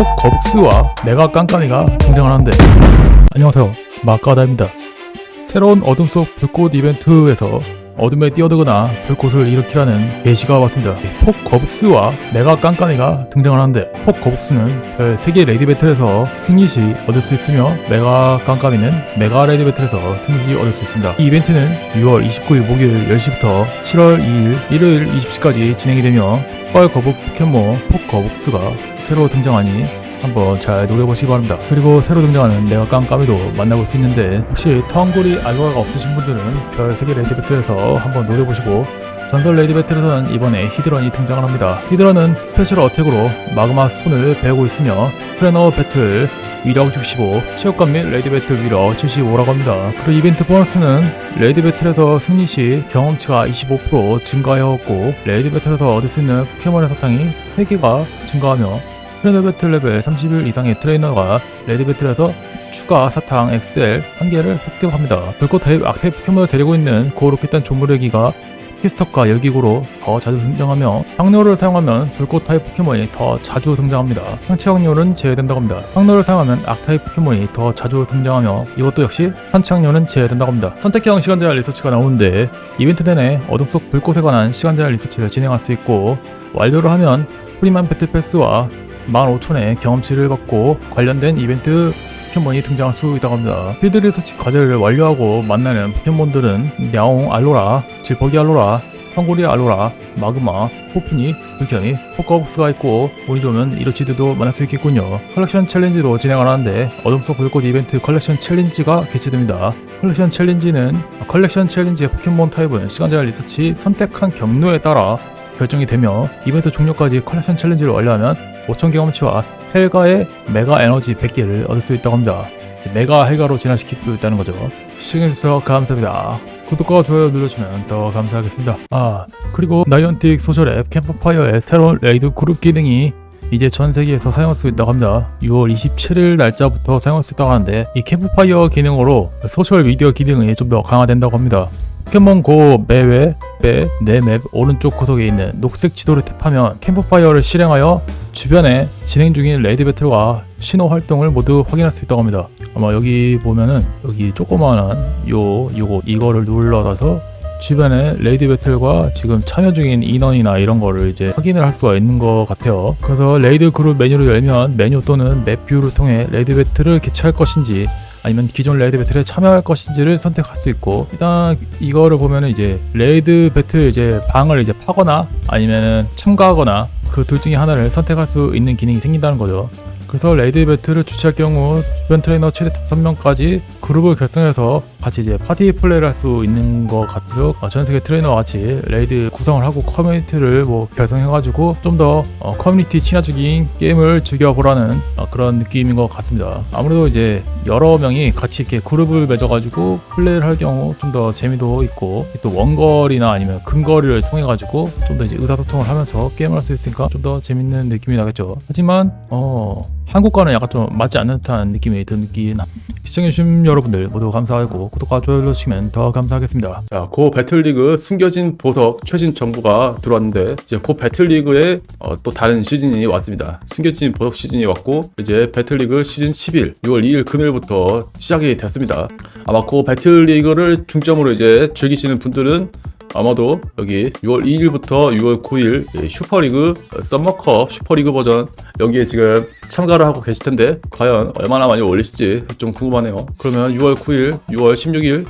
폭 거북스와 메가 깜깜이가 등장하는데 안녕하세요 마카다입니다 새로운 어둠 속 불꽃 이벤트에서 어둠에 뛰어들거나 불꽃을 일으키라는 게시가 왔습니다. 폭 거북스와 메가 깜깜이가 등장하는데 폭 거북스는 별 3개 레디 배틀에서 승리 시 얻을 수 있으며 메가 깜깜이는 메가 레디 배틀에서 승리 시 얻을 수 있습니다. 이 이벤트는 6월 29일 목요일 10시부터 7월 2일 일요일 20시까지 진행이 되며 뻘 거북 포켓몬 폭 거북스가 새로 등장하니 한번 잘 노려보시기 바랍니다. 그리고 새로 등장하는 내가 깜깜이도 만나볼 수 있는데 혹시 텅구리 알로라가 없으신 분들은 별 세계 레디 배틀에서 한번 노려보시고 전설 레디 배틀에서는 이번에 히드런이 등장을 합니다. 히드런은 스페셜 어택으로 마그마 스톤을 배우고 있으며 트레너 배틀 위력 65, 체육관 및 레디 배틀 위력 75라고 합니다. 그리고 이벤트 보너스는 레디 배틀에서 승리 시 경험치가 25% 증가하였고 레디 배틀에서 얻을 수 있는 포켓몬의 사탕이 3개가 증가하며 트레이너 배틀 레벨 30일 이상의 트레이너가 레디 배틀에서 추가 사탕 XL 한 개를 획득합니다. 불꽃 타입 악타입 포켓몬을 데리고 있는 고로켓단 조무레기가 피스톡과 열기구로 더 자주 등장하며 향료를 사용하면 불꽃 타입 포켓몬이 더 자주 등장합니다. 상체 확률은 제외된다고 합니다. 향료를 사용하면 악 타입 포켓몬이 더 자주 등장하며 이것도 역시 산체 확률은 제외된다고 합니다. 선택형 시간 제한 리서치가 나오는데 이벤트 내내 어둠 속 불꽃에 관한 시간 제한 리서치를 진행할 수 있고 완료를 하면 프리만 배틀 패스와 15,000의 경험치를 받고 관련된 이벤트 포켓몬이 등장할 수 있다고 합니다. 필드 리서치 과제를 완료하고 만나는 포켓몬들은 냐옹 알로라, 질퍽이 알로라, 탕고리 알로라, 마그마, 호프니, 불켜니, 포커복스가 있고 운이 좋으면 이로치드도 만날 수 있겠군요. 컬렉션 챌린지로 진행을 하는데 어둠 속 불꽃 이벤트 컬렉션 챌린지가 개최됩니다. 컬렉션 챌린지는 컬렉션 챌린지의 포켓몬 타입은 시간 제한 리서치 선택한 경로에 따라 결정이 되며 이벤트 종료까지 컬렉션 챌린지를 완료하면 5천 경험치와 헬가의 메가 에너지 100개를 얻을 수 있다고 합니다. 메가 헬가로 진화시킬 수 있다는 거죠. 시청해주셔서 감사합니다. 구독과 좋아요 눌러주면 더 감사하겠습니다. 아 그리고 나이언틱 소셜 앱 캠프파이어의 새로운 레이드 그룹 기능이 이제 전 세계에서 사용할 수 있다고 합니다. 6월 27일 날짜부터 사용할 수 있다고 하는데 이 캠프파이어 기능으로 소셜 미디어 기능이 좀 더 강화된다고 합니다. 포켓몬고 매외 내맵 오른쪽 구석에 있는 녹색 지도를 탭하면 캠프파이어를 실행하여 주변에 진행 중인 레이드 배틀과 신호 활동을 모두 확인할 수 있다고 합니다. 아마 여기 보면은 여기 조그마한 요 요거 이거를 눌러서 주변에 레이드 배틀과 지금 참여 중인 인원이나 이런 거를 이제 확인을 할 수가 있는 것 같아요. 그래서 레이드 그룹 메뉴를 열면 메뉴 또는 맵 뷰를 통해 레이드 배틀을 개최할 것인지 아니면 기존 레이드 배틀에 참여할 것인지를 선택할 수 있고 일단 이거를 보면은 이제 레이드 배틀 이제 방을 이제 파거나 아니면은 참가하거나 그 둘 중에 하나를 선택할 수 있는 기능이 생긴다는 거죠. 그래서 레이드 배틀을 주최할 경우 주변 트레이너 최대 5명까지 그룹을 결성해서 같이 이제 파티 플레이를 할 수 있는 것 같아요. 어, 전 세계 트레이너와 같이 레이드 구성을 하고 커뮤니티를 뭐 결성해가지고 좀더 어, 커뮤니티 친화적인 게임을 즐겨보라는 어, 그런 느낌인 것 같습니다. 아무래도 이제 여러 명이 같이 이렇게 그룹을 맺어가지고 플레이를 할 경우 좀 더 재미도 있고 또 원거리나 아니면 근거리를 통해 가지고 좀 더 이제 의사소통을 하면서 게임을 할 수 있으니까 좀 더 재밌는 느낌이 나겠죠. 하지만 어 한국과는 약간 좀 맞지 않는 듯한 느낌이 드긴 시청해주신 여러분들 모두 감사하고 구독과 좋아요 눌러주시면 더 감사하겠습니다. 자, 고 배틀리그 숨겨진 보석 최신 정보가 들어왔는데 이제 고 배틀리그에 어, 또 다른 시즌이 왔습니다. 숨겨진 보석 시즌이 왔고 이제 배틀리그 시즌 10일 6월 2일 금요일부터 시작이 됐습니다. 아마 고 배틀리그를 중점으로 이제 즐기시는 분들은 아마도 여기 6월 2일부터 6월 9일 이 슈퍼리그 어, 썸머컵 슈퍼리그 버전 여기에 지금 참가를 하고 계실 텐데 과연 얼마나 많이 올리실지 좀 궁금하네요. 그러면 6월 9일, 6월 16일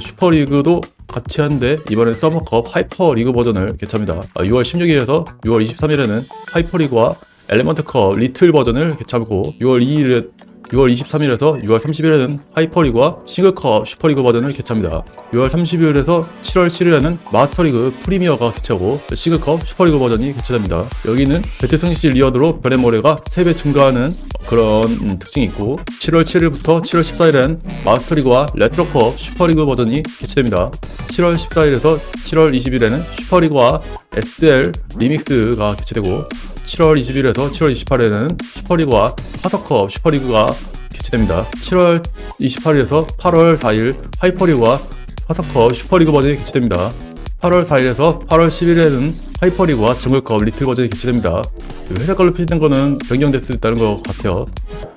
슈퍼리그도 같이 하는데 이번엔 서머컵 하이퍼리그 버전을 개최합니다. 6월 16일에서 6월 23일에는 하이퍼리그와 엘리먼트컵 리틀 버전을 개최하고 6월 2일에 6월 23일에서 6월 30일에는 하이퍼리그와 싱글컵 슈퍼리그 버전을 개최합니다. 6월 30일에서 7월 7일에는 마스터리그 프리미어가 개최하고 싱글컵 슈퍼리그 버전이 개최됩니다. 여기는 배틀 승리시 리어드로 별의 모래가 3배 증가하는 그런 음, 특징이 있고 7월 7일부터 7월 14일엔 마스터리그와 레트로컵 슈퍼리그 버전이 개최됩니다. 7월 14일에서 7월 20일에는 슈퍼리그와 SL 리믹스가 개최되고 7월 20일에서 7월 28일에는 슈퍼리그와 화석컵 슈퍼리그가 개최됩니다. 7월 28일에서 8월 4일 하이퍼리그와 화석컵 슈퍼리그 버전이 개최됩니다. 8월 4일에서 8월 10일에는 하이퍼리그와 정글컵 리틀 버전이 개최됩니다. 회색깔로 표시된 거는 변경될 수 있다는 것 같아요.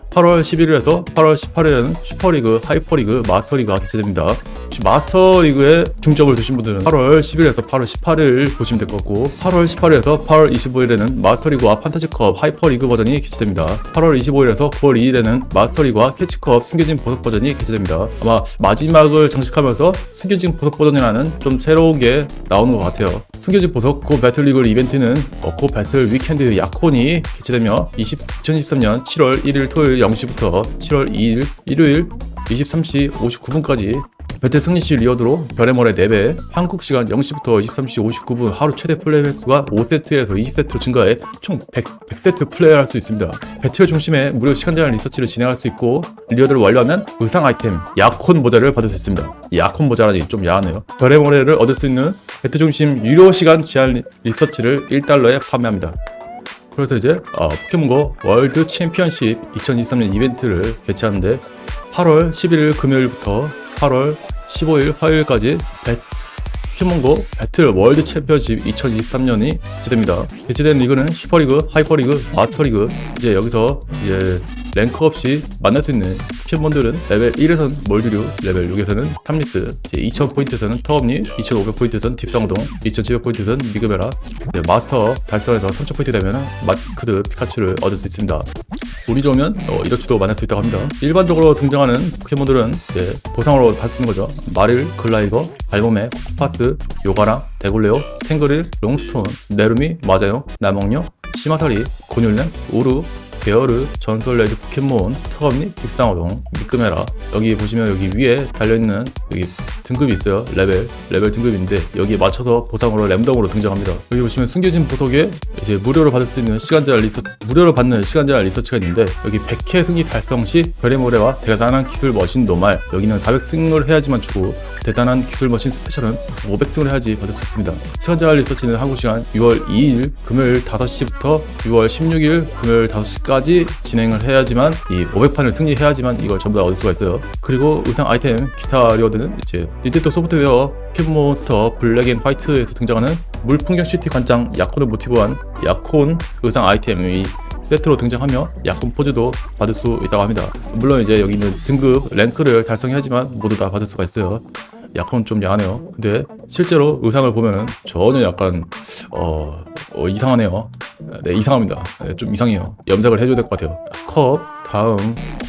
8월 11일에서 8월 18일에는 슈퍼리그, 하이퍼리그, 마스터리그가 개최됩니다. 마스터리그에 중점을 두신 분들은 8월 10일에서 8월 18일 보시면 될 것 같고 8월 18일에서 8월 25일에는 마스터리그와 판타지컵 하이퍼리그 버전이 개최됩니다. 8월 25일에서 9월 2일에는 마스터리그와 캐치컵 숨겨진 보석 버전이 개최됩니다. 아마 마지막을 장식하면서 숨겨진 보석 버전이라는 좀 새로운 게 나오는 것 같아요. 숨겨진 보석 고 배틀리그 이벤트는 어, 고 배틀 위켄드 야콘이 개최되며 20, 2023년 7월 1일 토요일 0시부터 7월 2일 일요일 23시 59분까지 배틀 승리 시 리어드로 별의 모래 4배, 한국 시간 0시부터 23시 59분 하루 최대 플레이 횟수가 5세트에서 20세트로 증가해 총 100, 100세트 플레이할 수 있습니다. 배틀 중심에 무료 시간 제한 리서치를 진행할 수 있고 리어드를 완료하면 의상 아이템 야콘 모자를 받을 수 있습니다. 야콘 모자라니 좀 야하네요. 별의 모래를 얻을 수 있는 배틀 중심 유료 시간 제한 리- 리서치를 1달러에 판매합니다. 그래서 이제 어, 포켓몬고 월드 챔피언십 2023년 이벤트를 개최하는데 8월 11일 금요일부터 8월 15일 화요일까지 배, 포켓몬고 배틀 월드 챔피언십 2023년이 개최됩니다. 개최된 리그는 슈퍼리그, 하이퍼리그, 마스터리그 이제 여기서 이제 랭크 없이 만날 수 있는 포켓몬들은 레벨 1에서는 몰드류, 레벨 6에서는 탐리스, 이제 2000포인트에서는 터업니, 2500포인트에서는 딥상동, 2700포인트에서는 미그베라, 이제 마스터 달성해서 3000포인트 되면 마스크드 피카츄를 얻을 수 있습니다. 운이 좋으면 어, 이렇게도 만날 수 있다고 합니다. 일반적으로 등장하는 포켓몬들은 이제 보상으로 있는 거죠. 마릴, 글라이거, 발모메, 코파스, 요가랑, 데골레오, 탱그릴, 롱스톤, 네루미, 마자용, 나몽녀, 시마사리, 곤율렘, 우루, 게어르, 전설 레드 포켓몬,特업니, 빅상어동, 미끄메라 여기 보시면 여기 위에 달려있는 여기 등급이 있어요. 레벨 레벨 등급인데 여기에 맞춰서 보상으로 랜덤으로 등장합니다. 여기 보시면 숨겨진 보석에 이제 무료로 받을 수 있는 시간 제한 리서치 무료로 받는 시간 제한 리서치가 있는데 여기 100회 승리 달성 시 별의 모래와 대단한 기술 머신 노말 여기는 400승을 해야지만 주고 대단한 기술 머신 스페셜은 500승을 해야지 받을 수 있습니다. 시간 제한 리서치는 한국 시간 6월 2일 금요일 5시부터 6월 16일 금요일 5시까지 진행을 해야지만 이 500판을 승리해야지만 이걸 전부 다 얻을 수가 있어요. 그리고 의상 아이템 기타 리워드는 이제 닌텐도 소프트웨어 포켓몬스터 블랙 앤 화이트에서 등장하는 물풍경 시티 관장 야콘을 모티브한 야콘 의상 아이템이 세트로 등장하며 야콘 포즈도 받을 수 있다고 합니다. 물론 이제 여기 있는 등급 랭크를 달성해야지만 모두 다 받을 수가 있어요. 약간 좀 야하네요. 근데 실제로 의상을 보면은 전혀 약간 어, 어, 이상하네요. 네 이상합니다. 네, 좀 이상해요. 염색을 해줘야 될 것 같아요. 컵 다음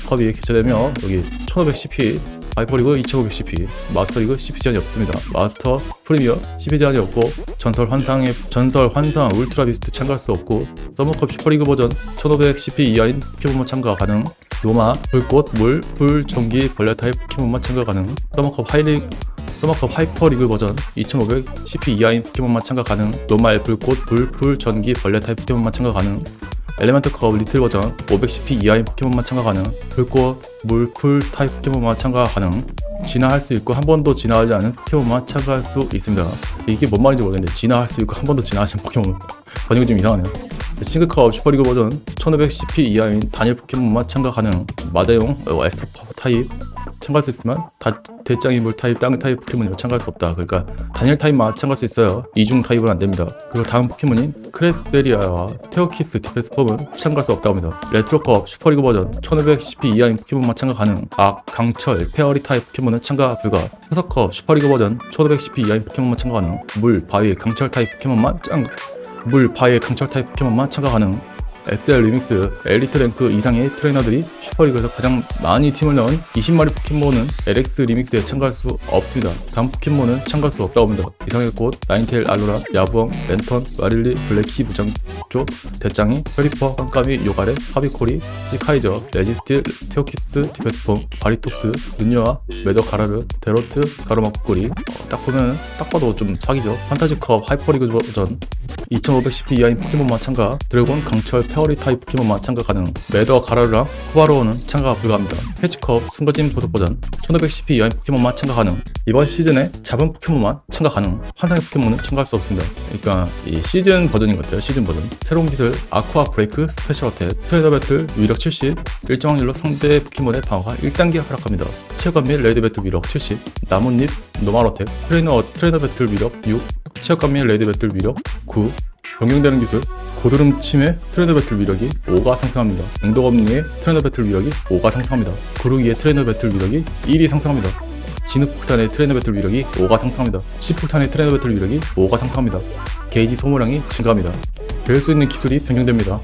컵이 개최되며 여기 1500cp 하이퍼리그 2500cp 마스터리그 CP 제한이 없습니다. 마스터 프리미어 CP 제한이 없고 전설 환상의 전설 환상 울트라 비스트 참가할 수 없고 서머컵 슈퍼리그 버전 1500cp 이하인 포켓몬만 참가 가능. 노마, 불꽃, 물, 불, 전기, 벌레 타입 포켓몬만 참가 가능. 서머컵 하이리 서머컵 하이퍼리그 버전 2500 CP 이하인 포켓몬만 참가 가능. 노말, 불꽃, 불, 불, 전기, 벌레 타입 포켓몬만 참가 가능. 엘레멘트 컵 리틀 버전 510p 이하인 포켓몬만 참가 가능. 불꽃, 물, 풀 타입 포켓몬만 참가 가능. 진화할 수 있고 한 번도 진화하지 않은 포켓몬만 참가할 수 있습니다. 이게 뭔 말인지 모르겠는데 진화할 수 있고 한 번도 진화하지 않은 포켓몬. 번역이 좀 이상하네요. 싱글컵 슈퍼리그 버전 1500cp 이하인 단일 포켓몬만 참가 가능. 마자용 어, 에스터 타입 참가할 수 있으면 다, 대장이 물 타입, 땅 타입 포켓몬이 참가할 수 없다. 그러니까 단일 타입만 참가할 수 있어요. 이중 타입은 안 됩니다. 그리고 다음 포켓몬인 크레스데리아와 테오키스 디펜스 폼은 참가할 수 없다고 합니다. 레트로컵 슈퍼리그 버전 1500cp 이하인 포켓몬만 참가 가능. 악, 강철, 페어리 타입 포켓몬은 참가 불가. hö서컵 슈퍼리그 버전 1500cp 이하인 포켓몬만 참가 가능. 물, 바위, 강철 타입 포켓몬만 짱. 물, 바위, 강철 타입 포켓몬만 참가 가능. SL 리믹스 엘리트 랭크 이상의 트레이너들이 슈퍼리그에서 가장 많이 팀을 넣은 20마리 포켓몬은 LX 리믹스에 참가할 수 없습니다. 다음 포켓몬은 참가할 수 없다고 합니다. 이상의 꽃, 나인테일 알로라, 야부엉, 랜턴, 마릴리, 블랙키 무장조, 대짱이, 페리퍼, 깜깜이, 요가레, 하비코리, 시카이저, 레지스틸, 테오키스, 디페스폼, 바리톡스, 눈여와, 메더 가라르, 데로트, 가로막꼬리 어, 딱 보면 딱 봐도 좀 사기죠. 판타지컵 하이퍼리그 버전 2510p 이하인 포켓몬만 참가, 드래곤, 강철, 페어리 타입 포켓몬만 참가 가능, 매더, 가라르랑 코바로우는 참가가 불가합니다. 패치컵, 숨거진 보석 버전, 1510p 이하인 포켓몬만 참가 가능, 이번 시즌에 잡은 포켓몬만 참가 가능, 환상의 포켓몬은 참가할 수 없습니다. 그러니까 이 시즌 버전인 것 같아요, 시즌 버전. 새로운 기술, 아쿠아 브레이크 스페셜 어택, 트레이더 배틀, 위력 70, 일정 확률로 상대 포켓몬의 방어가 1단계 하락합니다. 체육관 및 레이드 배틀 위력 70, 나뭇잎, 노말어택, 트레이너, 트레이너 배틀 위력 6, 체육관 및 레이드 배틀 위력 9, 변경되는 기술, 고드름 침의 트레이너 배틀 위력이 5가 상승합니다. 응도검리의 트레이너 배틀 위력이 5가 상승합니다. 구르기의 트레이너 배틀 위력이 1이 상승합니다. 진흙폭탄의 트레이너 배틀 위력이 5가 상승합니다. C폭탄의 트레이너 배틀 위력이 5가 상승합니다. 게이지 소모량이 증가합니다. 배울 수 있는 기술이 변경됩니다.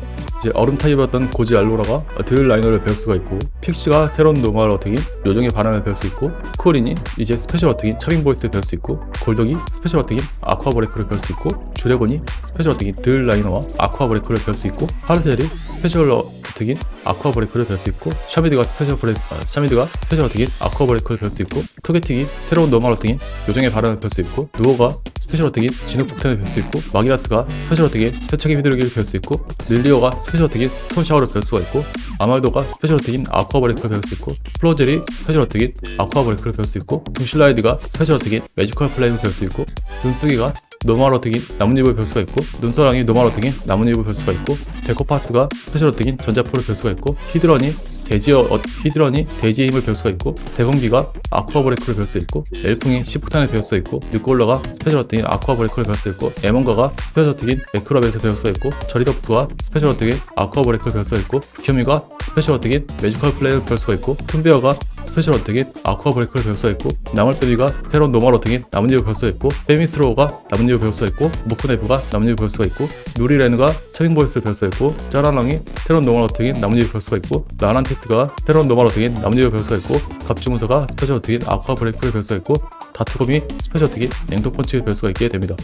이제 얼음 타입이었던 고지 알로라가 드릴 라이너를 배울 수가 있고 픽시가 새로운 노멀 어택인 요정의 반환을 배울 수 있고 코린이 이제 스페셜 어택인 차빙 보이스를 배울 수 있고 골덕이 스페셜 어택인 아쿠아 브레이크를 배울 수 있고 주레곤이 스페셜 어택인 드릴 라이너와 아쿠아 브레이크를 배울 수 있고 하르셀이 스페셜 어 택인 아쿠아 브레이크를 배울 수 있고 샤미드가 스페셜 브레이크 아, 샤미드가 스페셜 어택인 아쿠아 브레이크를 배울 수 있고 토게틱이 새로운 노멀 어택인 요정의 반환을 배울 수 있고 누오가 스페셜 어택인 진흙 폭탄을 배울 수 있고 마기라스가 스페셜 어택인 세차기 휘두르기를 배울 수 있고 릴리오가 스페셜 어택인 스톤 샤워를 배울 수가 있고 아말도가 스페셜 어택인 아쿠아 브레이크를 배울 수 있고 플로젤이 스페셜 어택인 아쿠아 브레이크를 배울 수 있고 두실라이드가 스페셜 어택인 매지컬 플레임을 배울 수 있고 눈쓰기가 노멀 어택인 나뭇잎을 배울 수가 있고 눈사랑이 노멀 어택인 나뭇잎을 배울 수가 있고 데코파스가 스페셜 어택인 전자포를 배울 수가 있고 히드런이 돼지 어, 히드런이 돼지의 힘을 배울 수가 있고 대공기가 아쿠아 브레이크를 배울 수 있고 엘풍이 시프탄을 배울 수 있고 뉴콜러가 스페셜 어택인 아쿠아 브레이크를 배울 수 있고 에먼가가 스페셜 어택인 매크로벨트 배울 수 있고 저리더프가 스페셜 어택인 아쿠아 브레이크를 배울 수 있고 큐미가 스페셜 어택인 매지컬 플레이를 배울 수가 있고 툰베어가 스페셜 어택인 아쿠아 브레이크를 있고 나물베비가 새로운 노멀 어택인 나뭇잎을 있고 페미스로우가 나뭇잎을 있고 모크네프가 나뭇잎을 배울 수가 있고 누리레누가 차빙 보이스를 배울 수 있고 짜라랑이 새로운 노멀 어택인 나뭇잎을 배울 수가 있고 라란테스가 새로운 노멀 어택인 나뭇잎을 수가 있고 갑주문서가 스페셜 어택인 아쿠아 브레이크를 있고 다투검이 스페셜 어택인 냉동 펀치를 배울 수가 있게 됩니다.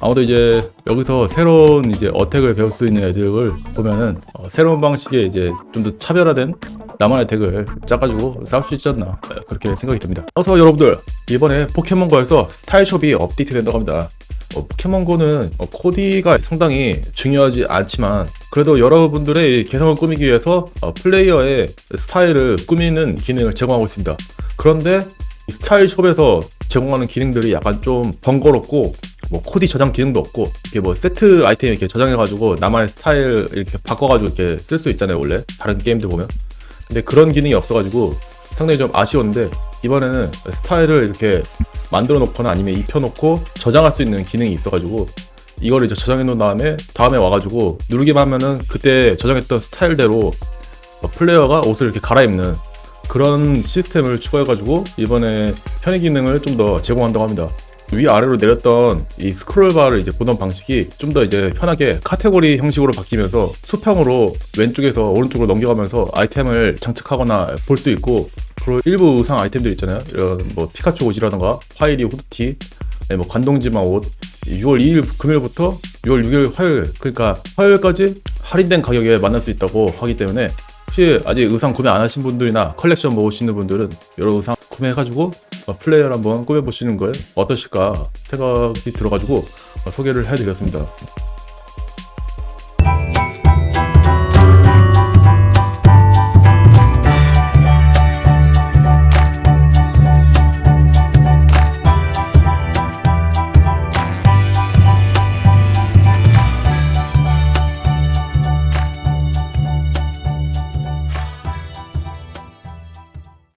아무도 이제 여기서 새로운 이제 어택을 배울 수 있는 애들을 보면은 어, 새로운 방식의 이제 좀 더 차별화된 나만의 덱을 짜가지고 싸울 수 있지 않나 네, 그렇게 생각이 듭니다. 어서 여러분들 이번에 포켓몬고에서 스타일숍이 업데이트 된다고 합니다. 어, 포켓몬고는 어, 코디가 상당히 중요하지 않지만 그래도 여러분들의 이 개성을 꾸미기 위해서 어, 플레이어의 스타일을 꾸미는 기능을 제공하고 있습니다. 그런데 이 스타일숍에서 제공하는 기능들이 약간 좀 번거롭고 뭐 코디 저장 기능도 없고 이게 뭐 세트 아이템 이렇게 저장해가지고 나만의 스타일 이렇게 바꿔가지고 이렇게 쓸 수 있잖아요 원래 다른 게임들 보면 근데 그런 기능이 없어가지고 상당히 좀 아쉬웠는데 이번에는 스타일을 이렇게 만들어 놓거나 아니면 입혀 놓고 저장할 수 있는 기능이 있어가지고 이거를 이제 저장해 놓은 다음에 다음에 와가지고 누르기만 하면은 그때 저장했던 스타일대로 어, 플레이어가 옷을 이렇게 갈아입는 그런 시스템을 추가해가지고 이번에 편의 기능을 좀 더 제공한다고 합니다. 위아래로 내렸던 이 스크롤 바를 이제 보던 방식이 좀 더 이제 편하게 카테고리 형식으로 바뀌면서 수평으로 왼쪽에서 오른쪽으로 넘겨가면서 아이템을 장착하거나 볼 수 있고 그리고 일부 의상 아이템들 있잖아요. 이런 뭐 피카츄 옷이라던가 화이리 아니 뭐 관동지마 옷 6월 2일 금요일부터 6월 6일 화요일 그러니까 화요일까지 할인된 가격에 만날 수 있다고 하기 때문에 혹시 아직 의상 구매 안 하신 분들이나 컬렉션 모으시는 분들은 여러 의상 구매해가지고 어, 플레이어를 한번 꾸며보시는 걸 어떠실까 생각이 들어가지고 어, 소개를 해드렸습니다.